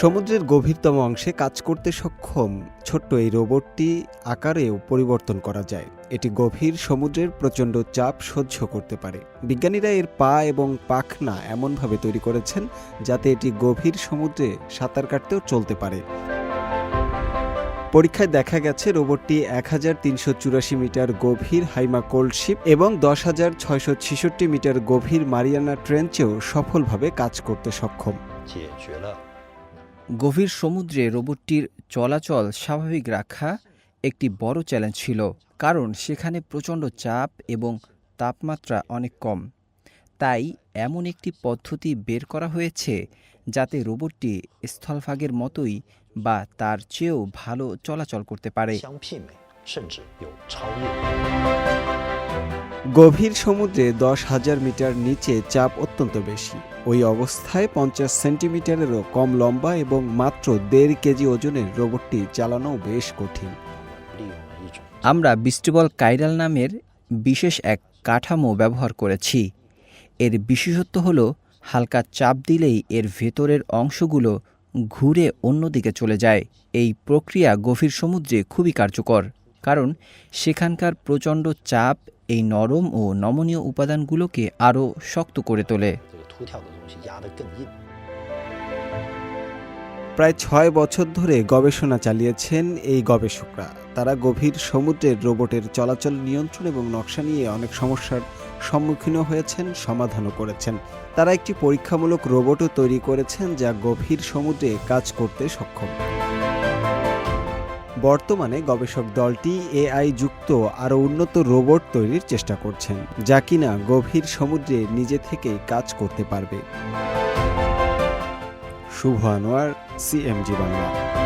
সমুদ্রের গভীরতম অংশে কাজ করতে সক্ষম ছোট্ট এই রোবটটি আকারেও পরিবর্তন করা যায়। এটি গভীর সমুদ্রের প্রচণ্ড চাপ সহ্য করতে পারে। বিজ্ঞানীরা এর পা এবং পাখনা এমনভাবে তৈরি করেছেন যাতে এটি গভীর সমুদ্রে সাঁতার কাটতেও চলতে পারে। পরীক্ষায় দেখা গেছে, রোবটটি এক হাজার তিনশো চুরাশি মিটার গভীর হাইমা কোল্ডশিপ এবং দশ হাজার ছয়শো মিটার গভীর মারিয়ানা ট্রেঞ্চেও সফলভাবে কাজ করতে সক্ষম। গভীর সমুদ্রে রোবটটির চলাচল স্বাভাবিক রাখা একটি বড় চ্যালেঞ্জ ছিল, কারণ সেখানে প্রচণ্ড চাপ এবং তাপমাত্রা অনেক কম। তাই এমন একটি পদ্ধতি বের করা হয়েছে যাতে রোবটটি স্থলভাগের মতোই বা তার চেয়েও ভালো চলাচল করতে পারে। গভীর সমুদ্রে দশ হাজার মিটার নিচে চাপ অত্যন্ত বেশি। ওই অবস্থায় পঞ্চাশ সেন্টিমিটারেরও কম লম্বা এবং মাত্র দেড় কেজি ওজনের রোবটটি চালানো বেশ কঠিন। আমরা বিস্টিবল কাইরাল নামের বিশেষ এক কাঠামো ব্যবহার করেছি। এর বিশেষত্ব হল, হালকা চাপ দিলেই এর ভেতরের অংশগুলো ঘুরে অন্যদিকে চলে যায়। এই প্রক্রিয়া গভীর সমুদ্রে খুবই কার্যকর। কারণ সেখানকার প্রচণ্ড চাপ এই নরম ও নমনীয় উপাদানগুলোকে আরও শক্ত করে তোলে। প্রায় ছয় বছর ধরে গবেষণা চালিয়েছেন এই গবেষকরা। তারা গভীর সমুদ্রের রোবটের চলাচল নিয়ন্ত্রণ এবং নকশা নিয়ে অনেক সমস্যার সম্মুখীন হয়েছেন, সমাধানও করেছেন। তারা একটি পরীক্ষামূলক রোবটও তৈরি করেছেন যা গভীর সমুদ্রে কাজ করতে সক্ষম। বর্তমানে গবেষক দলটি এআই যুক্ত আরও উন্নত রোবট তৈরির চেষ্টা করছেন, যা কিনা গভীর সমুদ্রে নিজে থেকে কাজ করতে পারবে। শুভ আনোয়ার, সিএমজি বাংলা।